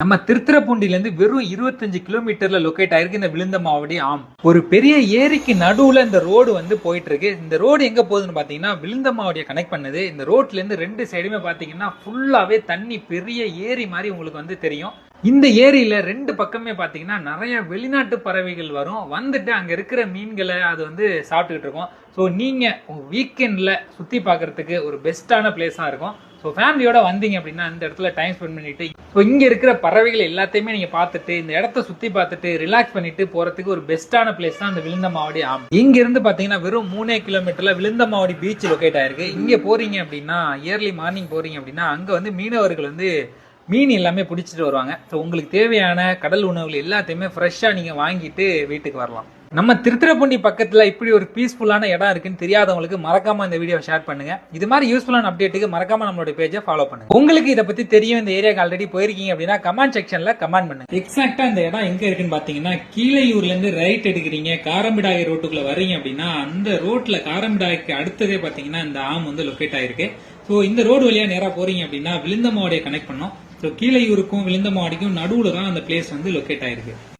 நம்ம திருத்துறைப்பூண்டிலேருந்து வெறும் இருபத்தஞ்சு கிலோமீட்டர்ல லொக்கேட் ஆயிருக்கு இந்த விழுந்த மாவடி ஆம். ஒரு பெரிய ஏரிக்கு நடுவுல இந்த ரோடு வந்து போயிட்டு இருக்கு இந்த ரோடு எங்க போகுதுன்னு பாத்தீங்கன்னா விழுந்தமாவடியை கனெக்ட் பண்ணுது. இந்த ரோட்ல இருந்து ரெண்டு சைடுமே பாத்தீங்கன்னா ஃபுல்லாவே தண்ணி பெரிய ஏரி மாதிரி உங்களுக்கு வந்து தெரியும். இந்த ஏரியில ரெண்டு பக்கமே பாத்தீங்கன்னா நிறைய வெளிநாட்டு பறவைகள் வரும். வந்துட்டு அங்க இருக்கிற மீன்களை அது வந்து சாப்பிட்டுக்கிட்டு இருக்கும். ஸோ நீங்க வீக்கெண்ட்ல சுத்தி பாக்குறதுக்கு ஒரு பெஸ்ட்டான பிளேஸா இருக்கும். ஸோ ஃபேமிலியோட வந்தீங்க அப்படின்னா இந்த இடத்துல டைம் ஸ்பெண்ட் பண்ணிட்டு ஸோ இங்கே இருக்கிற பறவைகள் எல்லாத்தையுமே நீங்கள் பார்த்துட்டு இந்த இடத்த சுற்றி பார்த்துட்டு ரிலாக்ஸ் பண்ணிட்டு போகிறதுக்கு ஒரு பெஸ்ட்டான பிளேஸ் தான் அந்த விழுந்தமாவடி ஆம். இங்க பார்த்தீங்கன்னா வெறும் மூணே கிலோமீட்டரில் விழுந்தமாவடி பீச் லொக்கேட் ஆயிருக்கு. இங்கே போகிறீங்க அப்படின்னா இயர்லி மார்னிங் போகிறீங்க அப்படின்னா அங்கே வந்து மீனவர்கள் வந்து மீன் எல்லாமே பிடிச்சிட்டு வருவாங்க. ஸோ உங்களுக்கு தேவையான கடல் உணவுகள் எல்லாத்தையுமே ஃப்ரெஷ்ஷாக நீங்கள் வாங்கிட்டு வீட்டுக்கு வரலாம். நம்ம திருத்துறைப்பூண்டி பக்கத்தில் இப்படி ஒரு பீஸ்ஃபுல்லான இடம் இருக்குன்னு தெரியாதவங்களுக்கு மறக்காம இந்த வீடியோ ஷேர் பண்ணுங்க. இது மாதிரி யூஸ்ஃபுல்லான அப்டேட்டுக்கு மறக்காம நம்மளோட பேஜை ஃபாலோ பண்ணுங்க. உங்களுக்கு இதை பத்தி தெரியும் இந்த ஏரியாக்கு ஆல்ரெடி போயிருக்கீங்க அப்படின்னா கமெண்ட் செக்ஷன்ல கமெண்ட் பண்ணுங்க. எக்ஸாக்டா இந்த இடம் எங்க இருக்குன்னு பாத்தீங்கன்னா கீழையூர்ல இருந்து ரைட் எடுக்கிறீங்க காரம்பிடாகி ரோட்டுக்குள்ள வரீங்க அப்படின்னா அந்த ரோட்ல காரம்பிடாய்க்கு அடுத்ததே பாத்தீங்கன்னா இந்த ஆம் வந்து லொக்கேட் ஆயிருக்கு. ஸோ இந்த ரோடு வழியாக நேராக போறீங்க அப்படின்னா விழுந்தமாவடியை கனெக்ட் பண்ணோம். ஸோ கீழையூருக்கும் விழுந்தமாவடிக்கும் நடுவுல தான் அந்த பிளேஸ் வந்து லொக்கேட் ஆயிருக்கு.